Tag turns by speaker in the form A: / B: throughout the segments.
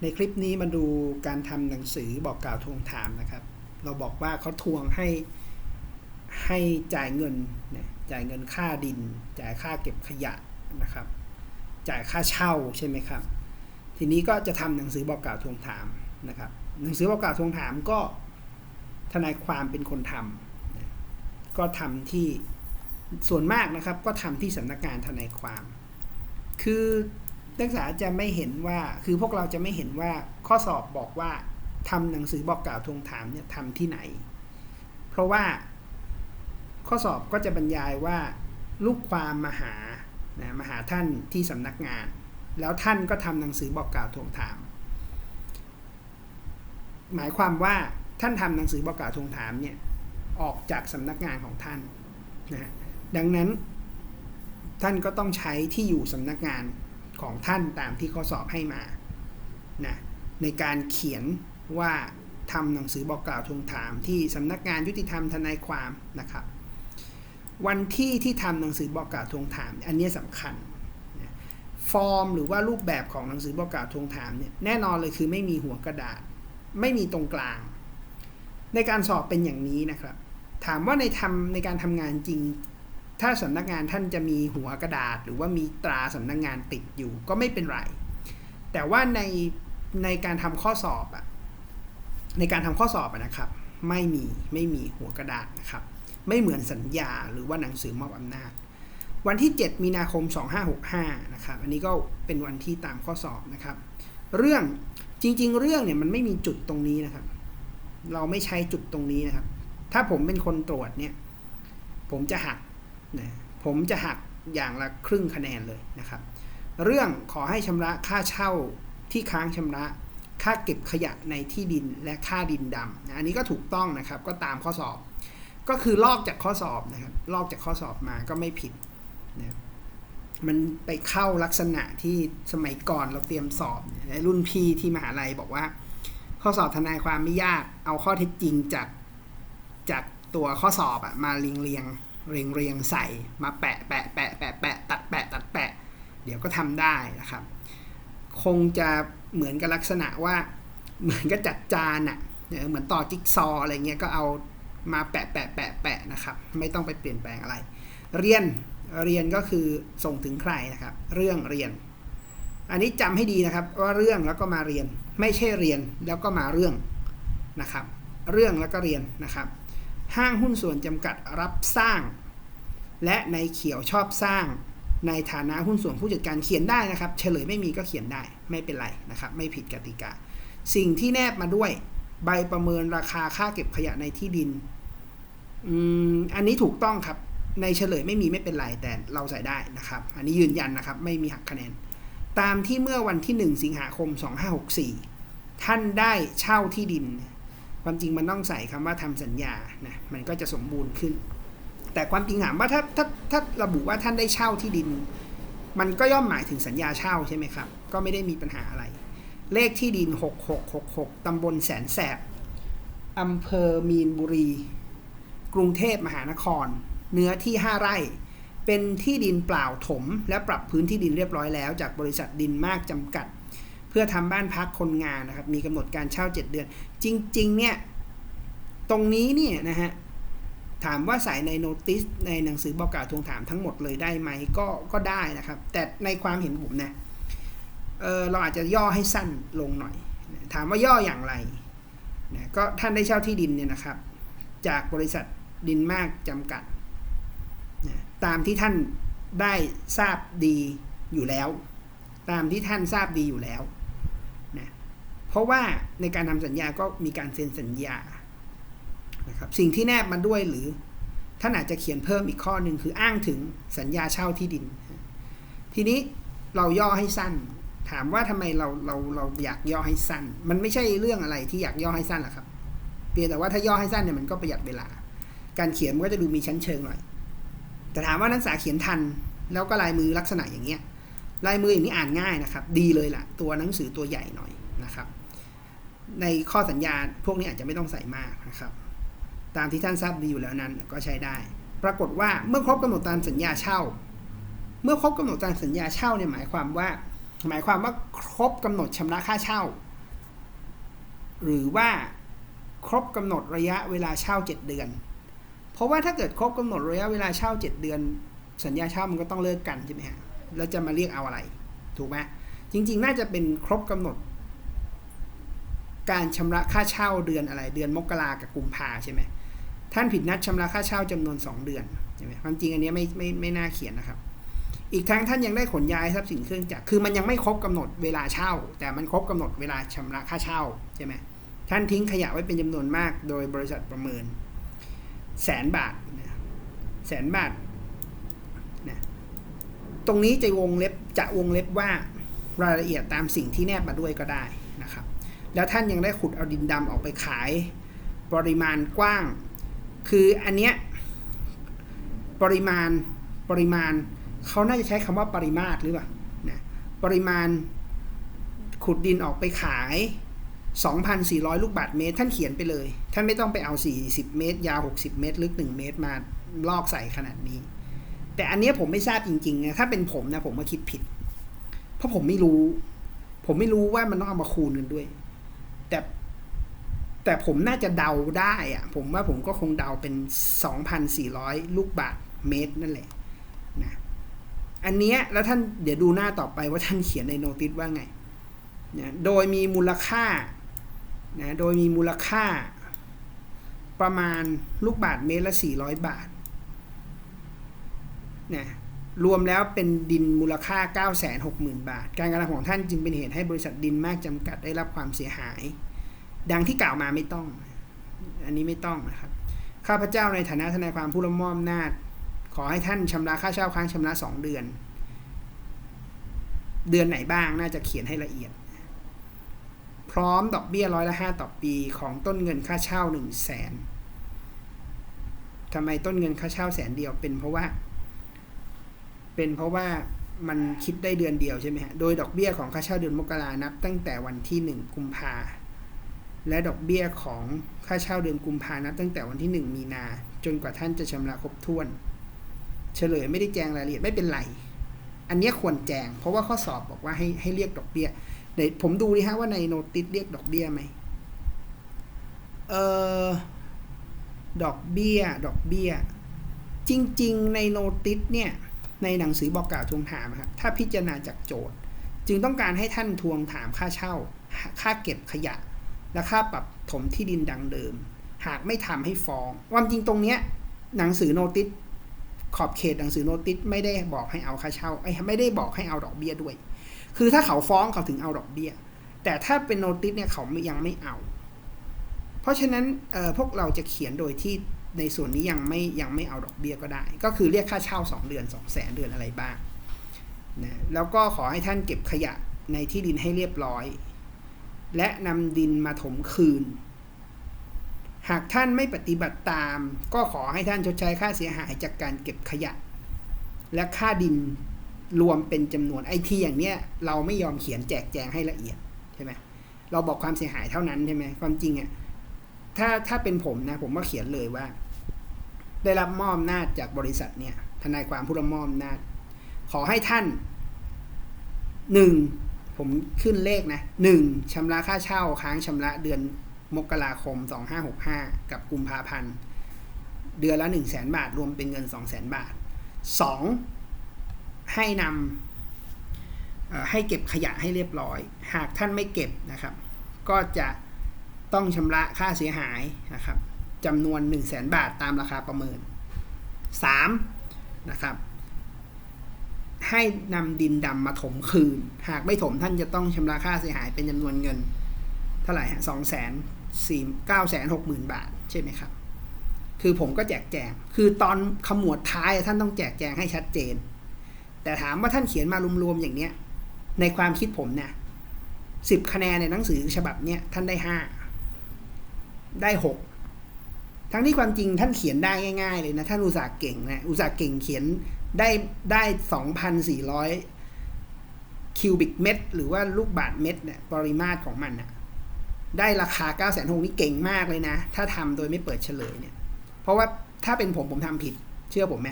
A: ในคลิปนี้มาดูการทำหนังสือบอกกล่าวทวงถามนะครับ เราบอกว่าเขาทวงให้ให้จ่ายเงินนะจ่ายเงินค่าดิน จ่ายค่าเก็บขยะนะครับ จ่ายค่าเช่าใช่ไหมครับ ทีนี้ก็จะทำหนังสือบอกกล่าวทวงถามนะครับ หนังสือบอกกล่าวทวงถามก็ทนายความเป็นคนทำนะก็ทำที่ส่วนมากนะครับ ก็ทำที่สำนักงานทนายความ คือ นักศึกษาจะไม่เห็นว่าคือพวกเราจะไม่เห็นว่าข้อสอบบอกว่าทำหนังสือบอกกล่าวทวงถามเนี่ยทำที่ไหน เพราะว่าข้อสอบก็จะบรรยายว่า ลูกความมาหานะมาหาท่านที่สำนักงาน แล้วท่านก็ทำหนังสือบอกกล่าวทวงถาม หมายความว่าท่านทำหนังสือบอกกล่าวทวงถามเนี่ยออกจากสำนักงานของท่านนะดังนั้นท่านก็ต้องใช้ที่อยู่สำนักงาน ของท่านตามที่ข้อสอบให้มานะในการเขียนว่าทำหนังสือบอกกล่าวทวงถามที่สำนักงานยุติธรรมทนายความนะครับ วันที่ที่ทำหนังสือบอกกล่าวทวงถาม อันนี้สำคัญนะฟอร์มหรือว่ารูปแบบของหนังสือบอกกล่าวทวงถามเนี่ยแน่นอนเลยคือไม่มีหัวกระดาษ ไม่มีตรงกลาง ในการสอบเป็นอย่างนี้นะครับ ถามว่าในทำในการทำงานจริง ถ้าสำนักงานท่านจะมีหัวกระดาษ หรือว่ามีตราสำนักงานติดอยู่ก็ไม่เป็นไร แต่ว่าในในการทำข้อสอบอะในการทำข้อสอบอะนะครับ ไม่มีไม่มีหัวกระดาษนะครับ ไม่เหมือนสัญญาหรือว่าหนังสือมอบอำนาจ วันที่ 7 มีนาคม 2565 นะครับ อันนี้ก็เป็นวันที่ตามข้อสอบนะครับ เรื่องจริง ๆ เรื่องเนี่ยมันไม่มีจุดตรงนี้นะครับ เราไม่ใช้จุดตรงนี้นะครับ ถ้าผมเป็นคนตรวจเนี่ย ผมจะหัก นะผมจะหักอย่างละครึ่งคะแนนเลยนะครับ เรื่องขอให้ชำระค่าเช่าที่ค้างชำระ ค่าเก็บขยะในที่ดินและค่าดินดำนะอันนี้ก็ถูกต้องนะครับ ก็ตามข้อสอบ ก็คือลอกจากข้อสอบนะครับ ลอกจากข้อสอบมาก็ไม่ผิดนะมันไปเข้าลักษณะที่สมัยก่อนเราเตรียมสอบนะรุ่นพี่ที่มหาลัยบอกว่า ข้อสอบทนายความไม่ยาก เอาข้อเท็จจริงจากจากตัวข้อสอบอะมาเรียงเรียง เรียงเรียงใส่มาแปะแปะแปะแปะแปะตัดแปะตัดแปะ เดี๋ยวก็ทำได้นะครับ คงจะเหมือนกับลักษณะว่าเหมือนกับจัดจานอะเหมือนต่อจิ๊กซออะไรเงี้ยก็เอามาแปะแปะแปะแปะนะครับ ไม่ต้องไปเปลี่ยนแปลงอะไร เรียนเรียนก็คือส่งถึงใครนะครับ เรื่องเรียน อันนี้จำให้ดีนะครับว่าเรื่องแล้วก็มาเรียน ไม่ใช่เรียนแล้วก็มาเรื่องนะครับ เรื่องแล้วก็เรียนนะครับ ห้างหุ้นส่วนจำกัดรับสร้าง และในเขียวชอบสร้าง ในฐานะหุ้นส่วนผู้จัดการเขียนได้นะครับ เฉลยไม่มีก็เขียนได้ไม่เป็นไรนะครับ ไม่ผิดกติกา สิ่งที่แนบมาด้วยใบประเมินราคาค่าเก็บขยะในที่ดินอืมอันนี้ถูกต้องครับ ในเฉลยไม่มีไม่เป็นไรแต่เราใส่ได้นะครับ อันนี้ยืนยันนะครับ ไม่มีหักคะแนน ตามที่เมื่อวันที่ 1 สิงหาคม 2564 ท่านได้เช่าที่ดิน ความจริงมันต้องใส่คำว่าทำสัญญานะมันก็จะสมบูรณ์ขึ้น แต่ความจริงถามว่าถ้าถ้าถ้าระบุว่าท่านได้เช่าที่ดิน มันก็ย่อมหมายถึงสัญญาเช่าใช่ไหมครับ ก็ไม่ได้มีปัญหาอะไร เลขที่ดิน 6666ตำบลแสนแสบอำเภอมีนบุรี กรุงเทพมหานคร เนื้อที่ 5 ไร่ เป็นที่ดินเปล่าถม และปรับพื้นที่ดินเรียบร้อยแล้ว จากบริษัทดินมากจำกัด เพื่อทำบ้านพักคนงานนะครับ มีกำหนดการเช่า 7 เดือน จริง ๆ เนี่ย ตรงนี้เนี่ยนะฮะ ถามว่าใส่ในโน้ติสในหนังสือบอกกล่าวทวงถามทั้งหมดเลยได้ไหมก็ก็ได้นะครับ แต่ในความเห็นผมนะเออเราอาจจะย่อให้สั้นลงหน่อย ถามว่าย่ออย่างไรนะก็ท่านได้เช่าที่ดินเนี่ยนะครับ จากบริษัทดินมากจำกัดนะตามที่ท่านได้ทราบดีอยู่แล้ว ตามที่ท่านทราบดีอยู่แล้ว เพราะว่าในการทำสัญญาก็มีการเซ็นสัญญานะครับสิ่งที่แนบมาด้วยหรือท่านอาจจะเขียนเพิ่มอีกข้อหนึ่งคืออ้างถึงสัญญาเช่าที่ดิน ทีนี้เราย่อให้สั้น ถามว่าทำไมเราเราเราอยากย่อให้สั้น มันไม่ใช่เรื่องอะไรที่อยากย่อให้สั้นหรอกครับเพียงแต่ว่าถ้าย่อให้สั้นเนี่ยมันก็ประหยัดเวลา การเขียนมันก็จะดูมีชั้นเชิงหน่อย แต่ถามว่านักศึกษาเขียนทัน แล้วก็ลายมือลักษณะอย่างเงี้ยลายมืออย่างนี้อ่านง่ายนะครับ ดีเลยล่ะ ตัวหนังสือตัวใหญ่หน่อย นะครับ ในข้อสัญญาพวกนี้อาจจะไม่ต้องใส่มากนะครับ ตามที่ท่านทราบดีอยู่แล้วนั้นก็ใช้ได้ ปรากฏว่าเมื่อครบกำหนดการสัญญาเช่า เมื่อครบกำหนดการสัญญาเช่าเนี่ยหมายความว่า หมายความว่าครบกำหนดชำระค่าเช่า หรือว่าครบกำหนดระยะเวลาเช่า 7 เดือน เพราะว่าถ้าเกิดครบกำหนดระยะเวลาเช่า 7 เดือน สัญญาเช่ามันก็ต้องเลิกกันใช่ไหมฮะแล้วจะมาเรียกเอาอะไร ถูกไหมจริง ๆ น่าจะเป็นครบกำหนด การชำระค่าเช่าเดือนอะไร เดือนมกรากับกุมภาใช่ไหมท่านผิดนัดชำระค่าเช่าจำนวน 2 เดือนใช่ไหมความจริงอันนี้ไม่ไม่ไม่น่าเขียนนะครับ อีกทั้งท่านยังได้ขนย้ายทรัพย์สินเครื่องจักรคือมันยังไม่ครบกำหนดเวลาเช่า แต่มันครบกำหนดเวลาชำระค่าเช่าใช่ไหมท่านทิ้งขยะไว้เป็นจำนวนมาก โดยบริษัทประเมิน แสนบาทนะแสนบาทนะตรงนี้จะวงเล็บจะวงเล็บว่ารายละเอียดตามสิ่งที่แนบมาด้วยก็ได้ แล้วท่านยังได้ขุดเอาดินดำออกไปขายปริมาณกว้าง คืออันเนี้ยปริมาณปริมาณเขาน่าจะใช้คำว่าปริมาตรหรือเปล่านะปริมาณขุดดินออกไปขาย 2,400 ลูกบาทเมตร ท่านเขียนไปเลย ท่านไม่ต้องไปเอา 40 เมตร ยาว 60 เมตร ลึก 1 เมตรมาลอกใส่ขนาดนี้ แต่อันเนี้ยผมไม่ทราบจริงๆนะถ้าเป็นผมนะผมมาคิดผิด เพราะผมไม่รู้ ผมไม่รู้ว่ามันต้องเอามาคูณกันด้วย แต่แต่ผมน่าจะเดาได้อะผมว่าผมก็คงเดาเป็น 2,400 ลูกบาทเมตรนั่นแหละนะอันเนี้ยแล้วท่านเดี๋ยวดูหน้าต่อไปว่าท่านเขียนในโนติสว่าไงนะโดยมีมูลค่านะโดยมีมูลค่า ประมาณลูกบาทเมตรละ 400 บาทนะ รวมแล้วเป็นดินมูลค่า 960,000 บาท การกระทำของท่านจึงเป็นเหตุให้บริษัทดินมากจำกัดได้รับความเสียหาย ดังที่กล่าวมาไม่ต้อง อันนี้ไม่ต้องนะครับ ข้าพเจ้าในฐานะทนายความผู้ละมอบอำนาจ ขอให้ท่านชำระค่าเช่าค้างชำระสองเดือน เดือนไหนบ้างน่าจะเขียนให้ละเอียด พร้อมดอกเบี้ยร้อยละห้าต่อปีของต้นเงินค่าเช่าหนึ่งแสนทำไมต้นเงินค่าเช่าแสนเดียวเป็นเพราะว่า เป็นเพราะว่ามันคิดได้เดือนเดียวใช่ไหมฮะ โดยดอกเบี้ยของค่าเช่าเดือนมกรานับ ตั้งแต่วันที่หนึ่งกุมภาและดอกเบี้ยของค่าเช่าเดือนกุมภานับ ตั้งแต่วันที่หนึ่งมีนา จนกว่าท่านจะชำระครบถ้วน เฉลยไม่ได้แจ้งรายละเอียดไม่เป็นไร อันนี้ควรแจ้งเพราะว่าข้อสอบบอกว่าให้ให้เรียกดอกเบี้ยเดี๋ยวผมดูดิฮะว่าในโนติสเรียกดอกเบี้ยไหมเออดอกเบี้ย ดอกเบี้ย จริง ๆ ในโนติสเนี่ย ในหนังสือบอกกล่าวทวงถามครับถ้าพิจารณาจากโจทย์ จึงต้องการให้ท่านทวงถามค่าเช่า ค่าเก็บขยะ และค่าปรับถมที่ดินดังเดิม หากไม่ทำให้ฟ้องความจริงตรงเนี้ยหนังสือโนติสขอบเขตหนังสือโนติสไม่ได้บอกให้เอาค่าเช่าไอ้ไม่ได้บอกให้เอาดอกเบี้ยด้วย คือถ้าเขาฟ้องเขาถึงเอาดอกเบี้ย แต่ถ้าเป็นโนติสเนี่ยเขายังไม่เอา เพราะฉะนั้นพวกเราจะเขียนโดยที่ ในส่วนนี้ยังไม่ยังไม่เอาดอกเบี้ยก็ได้ ก็คือเรียกค่าเช่า 2 เดือน 2 0 0แสนเดือนอะไรบ้างนะแล้วก็ขอให้ท่านเก็บขยะในที่ดินให้เรียบร้อย และนำดินมาถมคืน หากท่านไม่ปฏิบัติตาม ก็ขอให้ท่านชดใช้ค่าเสียหายจากการเก็บขยะ และค่าดินรวมเป็นจำนวนไอทีอย่างเนี้ยเราไม่ยอมเขียนแจกแจงให้ละเอียดใช่ไหมเราบอกความเสียหายเท่านั้นใช่ไหมความจริงอะถ้าถ้าเป็นผมนะผมก็เขียนเลยว่า ได้รับมอบอำนาจจากบริษัทเนี่ยทนายความผู้รับมอบอำนาจ ขอให้ท่านหนึ่งผมขึ้นเลขนะหนึ่งชำระค่าเช่าค้างชำระเดือนมกราคมสองห้าหกห้ากับกุมภาพันธ์ เดือนละหนึ่งแสนบาท รวมเป็นเงินสองแสนบาทสองให้นำให้เก็บขยะให้เรียบร้อย หากท่านไม่เก็บนะครับ ก็จะต้องชำระค่าเสียหายนะครับ จำนวน 1 0 0 0 0แบาทตามราคาประเมิน 3. นะครับ ให้นำดินดำมาถมคืน หากไม่ถมท่านจะต้องชำระค่าเสียหายเป็นจำนวนเงิน เท่าไหร่ฮะสองแสนสี่เก้าแสนหกหมื่นบาท ใช่ไหมครับ คือผมก็แจกแจง คือตอนขมวดท้ายท่านต้องแจกแจงให้ชัดเจน แต่ถามว่าท่านเขียนมารวมๆอย่างเนี้ย ในความคิดผมนะสิบคะแนนในหนังสือฉบับเนี้ยท่านได้ห้าได้หก ทั้งที่ความจริงท่านเขียนได้ง่ายๆเลยนะท่านอุตสาห์เก่งนะอุตสาห์เก่งเขียนได้ได้สองพันสี่ร้อยคิวบิกเมตร หรือว่าลูกบาทเมตรเนี่ยปริมาตรของมันนะได้ราคาเก้าแสนหกนี่เก่งมากเลยนะ ถ้าทำโดยไม่เปิดเฉลยเนี่ย เพราะว่าถ้าเป็นผมผมทำผิด เชื่อผมไหม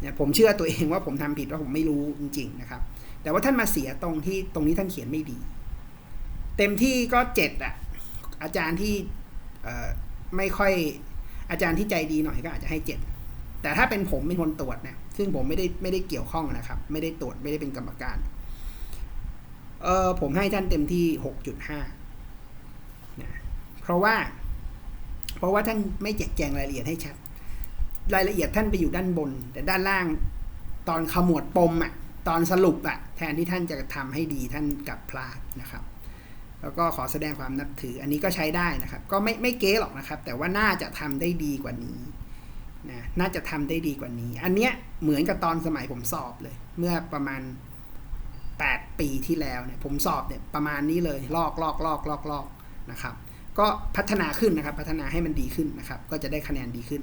A: เนี่ยผมเชื่อตัวเองว่าผมทำผิดว่าผมไม่รู้จริง ๆ นะครับ แต่ว่าท่านมาเสียตรงที่ตรงนี้ท่านเขียนไม่ดี เต็มที่ก็เจ็ดอะอาจารย์ที่ไม่ค่อย อาจารย์ที่ใจดีหน่อยก็อาจจะให้เจ็ดแต่ถ้าเป็นผมเป็นคนตรวจเนี่ยซึ่งผมไม่ได้ไม่ได้เกี่ยวข้องนะครับ ไม่ได้ตรวจไม่ได้เป็นกรรมการเออผมให้ท่านเต็มที่หกจุดห้านะเพราะว่า เพราะว่าท่านไม่แจกแจงรายละเอียดให้ชัด รายละเอียดท่านไปอยู่ด้านบน แต่ด้านล่างตอนขมวดปมอะตอนสรุปอะแทนที่ท่านจะทำให้ดีท่านกลับพลาดนะครับ แล้วก็ขอแสดงความนับถือ อันนี้ก็ใช้ได้นะครับ ก็ไม่ไม่เก๊หรอกนะครับ แต่ว่าน่าจะทำได้ดีกว่านี้นะน่าจะทำได้ดีกว่านี้ อันเนี้ยเหมือนกับตอนสมัยผมสอบเลย เมื่อประมาณ 8 ปีที่แล้วเนี่ยผมสอบเนี่ยประมาณนี้เลยลอกลอกลอกลอกลอกนะครับ ก็พัฒนาขึ้นนะครับ พัฒนาให้มันดีขึ้นนะครับ ก็จะได้คะแนนดีขึ้น